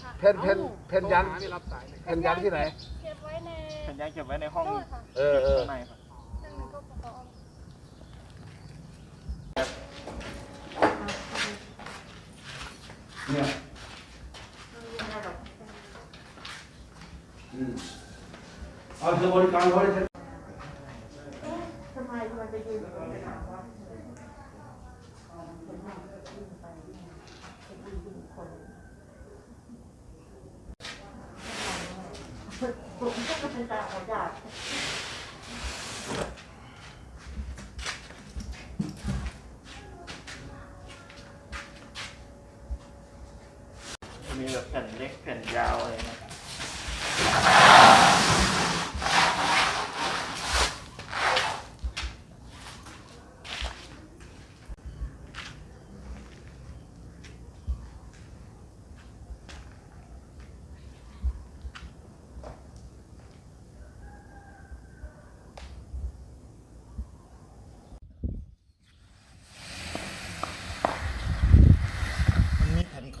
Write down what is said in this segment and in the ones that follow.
ค่ะแผ่นแผ่นแผ่นยันไม่รับสายเลยแผ่นยันที่ไหน เก็บไว้ในแผ่นยางเก็บไว้ในห้องตู้ค่ะเออเออข้างในครับนั่นมันก็ประกอบเนี่ยอืมเอาเธอบริการไว้ เลยมีแบบแผ่นเล็กแผ่นยาวอะไรนะ มันมีแผ่นข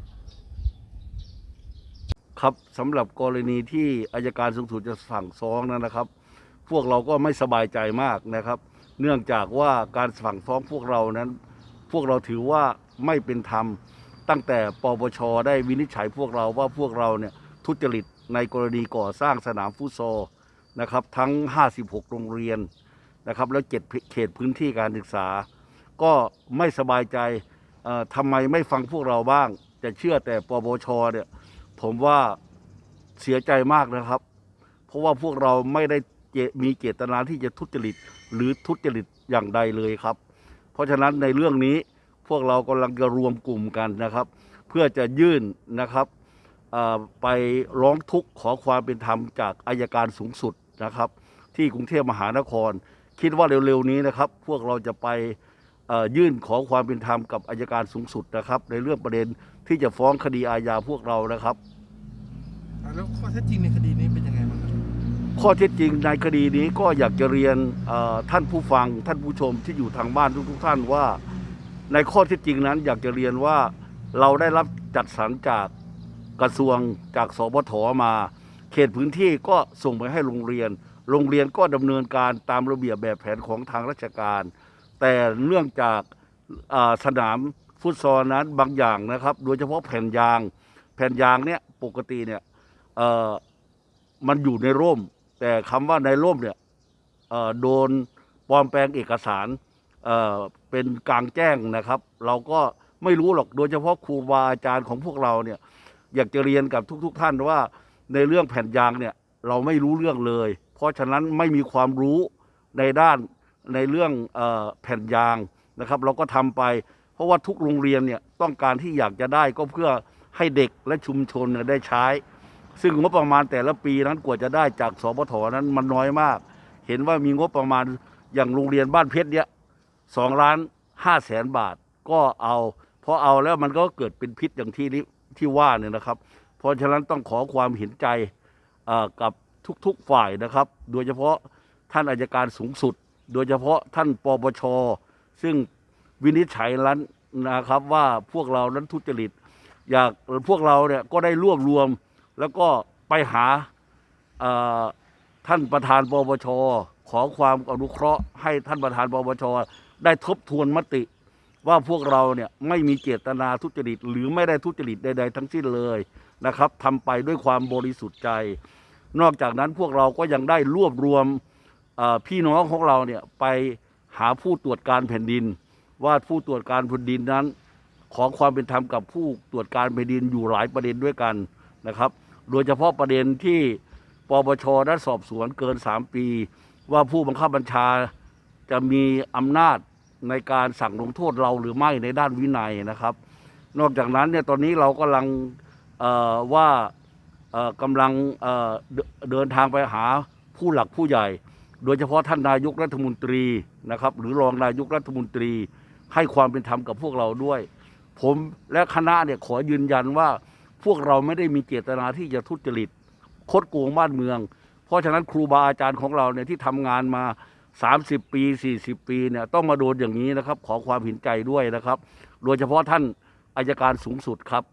ครับสำหรับกรณีที่อายการสูงสุดจะสั่งฟ้องนั้นนะครับ พวกเราก็ไม่สบายใจมากนะครับ เนื่องจากว่าการสั่งฟ้องพวกเรานั้น พวกเราถือว่าไม่เป็นธรรม ตั้งแต่ปปชได้วินิจฉัยพวกเราว่าพวกเราเนี่ยทุจริตในกรณีก่อสร้างสนามฟุตซอลนะครับทั้ง 56 โรงเรียนนะครับแล้วเจ็ดเขตพื้นที่การศึกษา ก็ไม่สบายใจเอ่อทำไมไม่ฟังพวกเราบ้าง จะเชื่อแต่ปปชเนี่ย ผมว่าเสียใจมากนะครับ เพราะว่าพวกเราไม่ได้เจมีเจตนาที่จะทุจริตหรือทุจริตอย่างใดเลยครับ เพราะฉะนั้นในเรื่องนี้พวกเรากำลังจะรวมกลุ่มกันนะครับ เพื่อจะยื่นนะครับไปร้องทุกข์ขอความเป็นธรรมจากอายการสูงสุดนะครับ ที่กรุงเทพมหานคร คิดว่าเร็วๆนี้นะครับ พวกเราจะไปยื่นขอความเป็นธรรมกับอายการสูงสุดนะครับ ในเรื่องประเด็นที่จะฟ้องคดีอาญาพวกเรานะครับ แล้วข้อเท็จจริงในคดีนี้เป็นยังไงบ้างครับข้อเท็จจริงในคดีนี้ก็อยากจะเรียนท่านผู้ฟังท่านผู้ชมที่อยู่ทางบ้านทุกๆท่านว่า ในข้อเท็จจริงนั้นอยากจะเรียนว่าเราได้รับจัดสรรจากกระทรวงจากสปทมา เขตพื้นที่ก็ส่งไปให้โรงเรียน โรงเรียนก็ดำเนินการตามระเบียบแบบแผนของทางราชการ แต่เนื่องจากสนามฟุตซอลนั้นบางอย่างนะครับ โดยเฉพาะแผ่นยาง แผ่นยางเนี่ยปกติเนี่ย มันอยู่ในร่ม แต่คำว่าในร่มเนี่ยโดนปลอมแปลงเอกสารเเป็นกลางแจ้งนะครับ เราก็ไม่รู้หรอกโดยเฉพาะครูบาอาจารย์ของพวกเราเนี่ย อยากจะเรียนกับทุกๆท่านว่าในเรื่องแผ่นยางเนี่ยเราไม่รู้เรื่องเลย เพราะฉะนั้นไม่มีความรู้ในด้านในเรื่องอแผ่นยางนะครับ เราก็ทำไป เพราะว่าทุกโรงเรียนเนี่ยต้องการที่อยากจะได้ก็เพื่อให้เด็กและชุมชนเนี่ยได้ใช้ ซึ่งงบประมาณแต่ละปีนั้นกว่าจะได้จากสปทนั้นมันน้อยมาก เห็นว่ามีงบประมาณอย่างโรงเรียนบ้านเพชรเนี่ยสองล้านห้าแสนบาทก็เอาพอเอาแล้วมันก็เกิดเป็นพิษอย่างที่นี้ที่ว่าเนี่ยนะครับ เพราะฉะนั้นต้องขอความเห็นใจกับทุกๆฝ่ายนะครับ โดยเฉพาะท่านอายการสูงสุด โดยเฉพาะท่านปปช ซึ่งวินิจฉัยนั้นนะครับว่าพวกเรานั้นทุจริต อยากพวกเราเนี่ยก็ได้รวบรวม แล้วก็ไปหาท่านประธานปปชขอความอนุเคราะห์ให้ท่านประธานปปชได้ทบทวนมติ ว่าพวกเราเนี่ยไม่มีเจตนาทุจริต หรือไม่ได้ทุจริตใด ๆ ทั้งสิ้นเลยนะครับทำไปด้วยความบริสุทธิ์ใจ นอกจากนั้นพวกเราก็ยังได้รวบรวมพี่น้องของเราเนี่ยไปหาผู้ตรวจการแผ่นดิน ว่าผู้ตรวจการแผ่นดินนั้น ขอความเป็นธรรมกับผู้ตรวจการแผ่นดินอยู่หลายประเด็นด้วยกัน นะครับ โดยเฉพาะประเด็นที่ปปชได้สอบสวนเกิน 3 ปี ว่าผู้บังคับบัญชาจะมีอำนาจในการสั่งลงโทษเราหรือไม่ในด้านวินัยนะครับ นอกจากนั้นเนี่ยตอนนี้เรากำลังว่ากำลังเเดินทางไปหาผู้หลักผู้ใหญ่ โดยเฉพาะท่านนายกรัฐมนตรีนะครับ หรือรองนายกรัฐมนตรีให้ความเป็นธรรมกับพวกเราด้วย ผมและคณะเนี่ยขอยืนยันว่า พวกเราไม่ได้มีเจตนาที่จะทุจริตคดโกงบ้านเมือง เพราะฉะนั้นครูบาอาจารย์ของเราเนี่ยที่ทำงานมา 30 ปี 40 ปีเนี่ยต้องมาโดนอย่างนี้นะครับ ขอความเห็นใจด้วยนะครับ โดยเฉพาะท่านอายการสูงสุดครับ